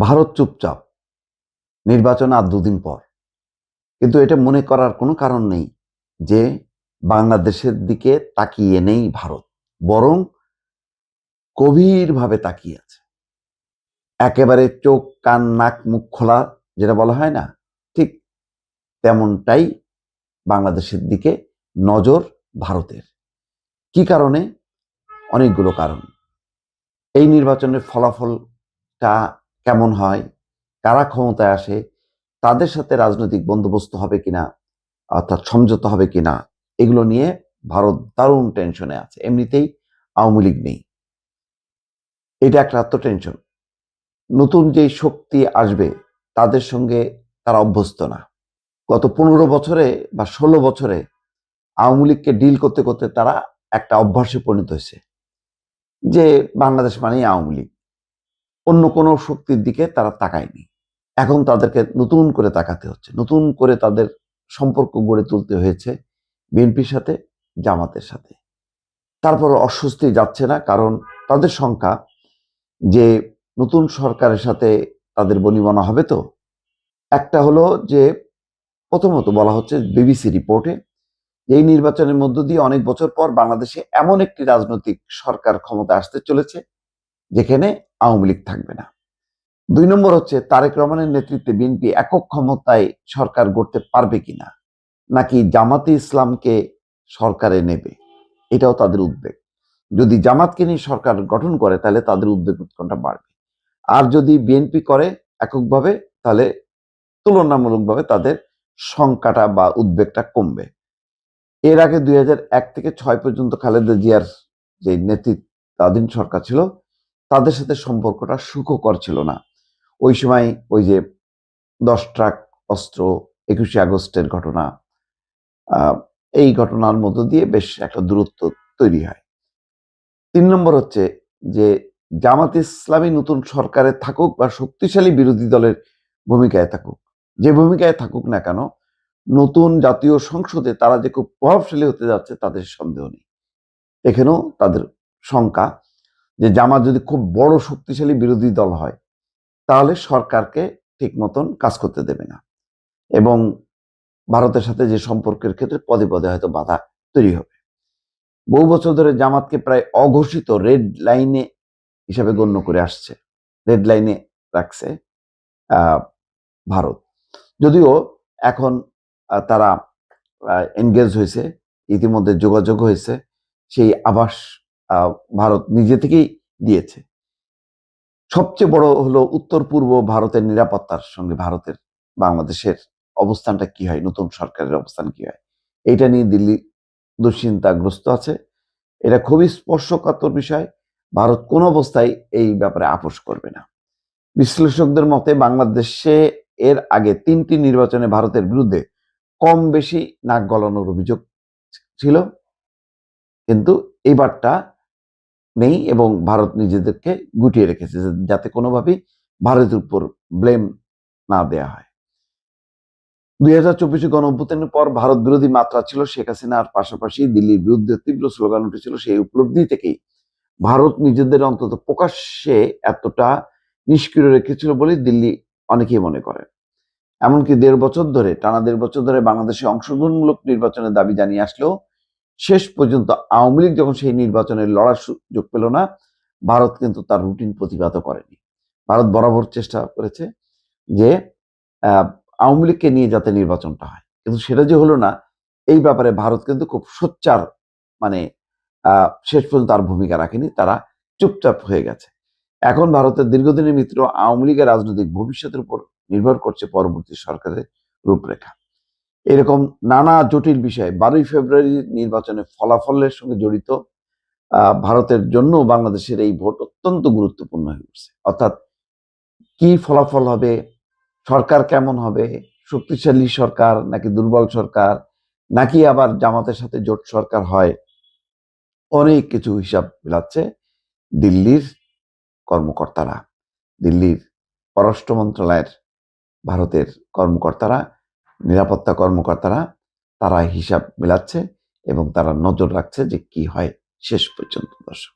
ভারত চুপচাপ। নির্বাচন আর দুদিন পর। কিন্তু এটা মনে করার কোনো কারণ নেই যে বাংলাদেশের দিকে তাকিয়ে নেই ভারত। বরং গভীরভাবে তাকিয়ে আছে। একেবারে চোখ, কান, নাক, মুখ খোলা যেটা বলা হয় না, ঠিক তেমনটাই বাংলাদেশের দিকে নজর ভারতের। কি কারণে? অনেকগুলো কারণ। এই নির্বাচনের ফলাফলটা কেমন হয়, কারা ক্ষমতায় আসে, তাদের সাথে রাজনৈতিক বন্দোবস্ত হবে কিনা, অর্থাৎ সমঝোতা হবে কিনা, এগুলো নিয়ে ভারত দারুণ টেনশনে আছে। এমনিতেই আওয়ামী লীগ নেই। এটা একটা টেনশন। নতুন যে শক্তি আসবে, তাদের সঙ্গে তারা অভ্যস্ত না। গত পনেরো বছরে বা ষোলো বছরে আওয়ামী লীগকে ডিল করতে করতে তারা একটা অভ্যাসে পরিণত হয়েছে। যে বাংলাদেশ মানেই আওয়ামী লীগ। অন্য কোনো শক্তির দিকে তারা তাকায়নি। এখন তাদেরকে নতুন করে তাকাতে হচ্ছে। নতুন করে তাদের সম্পর্ক গড়ে তুলতে হয়েছে বিএনপির সাথে, জামাতের সাথে। তারপর অস্বস্তি যাচ্ছে না, কারণ তাদের সংখ্যা যে নতুন সরকারের সাথে তাদের বনিবনা হবে তো, একটা হলো যে প্রথমত বলা হচ্ছে বিবিসি রিপোর্টে, এই নির্বাচনের মধ্য দিয়ে অনেক বছর পর বাংলাদেশে এমন একটি রাজনৈতিক সরকার ক্ষমতা আসতে চলেছে, যেখানে আওয়ামী লীগ থাকবে না। দুই নম্বর হচ্ছে তারেক রহমানের নেতৃত্বে বিএনপি একক ক্ষমতায় সরকার গড়তে পারবে কিনা, নাকি জামাতে ইসলামকে সরকারে নেবে, এটাও তাদের উদ্বেগ। যদি জামাতকে নিয়ে সরকার গঠন করে, তাহলে তাদের উদ্বেগ উৎকণ্ঠা বাড়বে। আর যদি বিএনপি করে এককভাবে, তাহলে তুলনামূলকভাবে তাদের সংখ্যাটা বা উদ্বেগটা কমবে। এর আগে দুই থেকে ছয় পর্যন্ত খালেদা জিয়ার যে নেতৃত্বাধীন সরকার ছিল তাদের সাথে সম্পর্কটা সুখকর ছিল না। ওই সময় ওই যে দশ ট্রাক অস্ত্র একুশে আগস্টের ঘটনা এই ঘটনার মধ্য দিয়ে বেশ একটা দূরত্ব তৈরি হয়। তিন নম্বর হচ্ছে যে জামাত ইসলামী নতুন সরকারে থাকুক বা শক্তিশালী বিরোধী দলের ভূমিকায় থাকুক, যে ভূমিকায় থাকুক না কেন, নতুন জাতীয় সংসদে তারা যে খুব প্রভাবশালী হতে যাচ্ছে তাদের সন্দেহ নেই। এখানেও তাদের শঙ্কা যে জামাত যদি খুব বড় শক্তিশালী বিরোধী দল হয় তাহলে সরকারকে ঠিক মতন কাজ করতে দেবে না। এবং ভারতের সাথে যে সম্পর্কের ক্ষেত্রে পদে পদে হয়তো বাধা তৈরি হবে। বহু বছর ধরে জামাতকে প্রায় অঘোষিত রেড লাইনে হিসাবে গণ্য করে আসছে। রেড লাইনে রাখছে ভারত। যদিও এখন তারা এনগেজ হয়েছে ইতিমধ্যে যোগাযোগ হয়েছে সেই আহ, ভারত নিজে থেকেই দিয়েছে। সবচেয়ে বড় হলো উত্তর পূর্ব ভারতের নিরাপত্তার সঙ্গে ভারতের বাংলাদেশের অবস্থানটা কি হয়, নতুন সরকারের অবস্থান কি হয়? এটা নিয়ে দিল্লি দুশ্চিন্তাগ্রস্ত আছে। এটা খুবই স্পর্শকাতর বিষয়। ভারত কোন অবস্থায় এই ব্যাপারে আপোষ করবে না। বিশ্লেষকদের মতে বাংলাদেশে এর আগে তিনটি নির্বাচনে ভারতের বিরুদ্ধে কম বেশি নাক গলানোর অভিযোগ ছিল। কিন্তু এইবারটা নেই এবং ভারত নিজেদেরকে গুটিয়ে রেখেছে যাতে কোনোভাবেই ভারতের উপর ব্লেম না দেয়া হয়। দুই হাজার চব্বিশে গণ পর ভারত বিরোধী মাত্রা ছিল শেখ হাসিনার পাশাপাশি দিল্লির বিরুদ্ধে তীব্র স্লোগান উঠেছিল সেই উপলব্ধি থেকেই। ভারত নিজেদের অন্তত প্রকাশ্যে এতটা নিষ্ক্রিয় রেখেছিল বলে দিল্লি অনেকেই মনে করেন এমনকি দেড় বছর ধরে, টানা দেড় বছর ধরে বাংলাদেশে অংশগ্রহণমূলক নির্বাচনের দাবি জানিয়ে আসলেও শেষ পর্যন্ত আওয়ামী লীগ যখন সেই নির্বাচনে লড়ার সুযোগ পেল না, ভারত কিন্তু তার রুটিন প্রতিবাদ করেনি। ভারত বরাবর চেষ্টা করেছে যে আওয়ামী লীগকে নিয়ে যাতে নির্বাচনটা হয়। কিন্তু সেটা যে হলো না, এই ব্যাপারে ভারত কিন্তু খুব সোচ্চার মানে শেষ পর্যন্ত আর ভূমিকা রাখেনি, তারা চুপচাপ হয়ে গেছে। এখন ভারতের দীর্ঘদিনের মিত্র আওয়ামী লীগের রাজনৈতিক ভবিষ্যতের উপর নির্ভর করছে পরবর্তী সরকারের রূপরেখা। এরকম নানা জটিল বিষয় বারোই ফেব্রুয়ারি নির্বাচনের ফলাফলের সঙ্গে জড়িত ভারতের জন্য বাংলাদেশের এই ভোট অত্যন্ত গুরুত্বপূর্ণ হয়ে উঠছে। অর্থাৎ কি ফলাফল হবে, সরকার কেমন হবে, শক্তিশালী সরকার নাকি দুর্বল সরকার, নাকি আবার জামাতের সাথে জোট সরকার হয়, অনেক কিছু হিসাব মিলাচ্ছে দিল্লির কর্মকর্তারা। দিল্লির পররাষ্ট্র মন্ত্রণালয়ের ভারতের কর্মকর্তারা নিরাপত্তা কর্মকর্তারা তারা হিসাব মেলাচ্ছে এবং তারা নজর রাখছে যে কি হয় শেষ পর্যন্ত, দর্শক।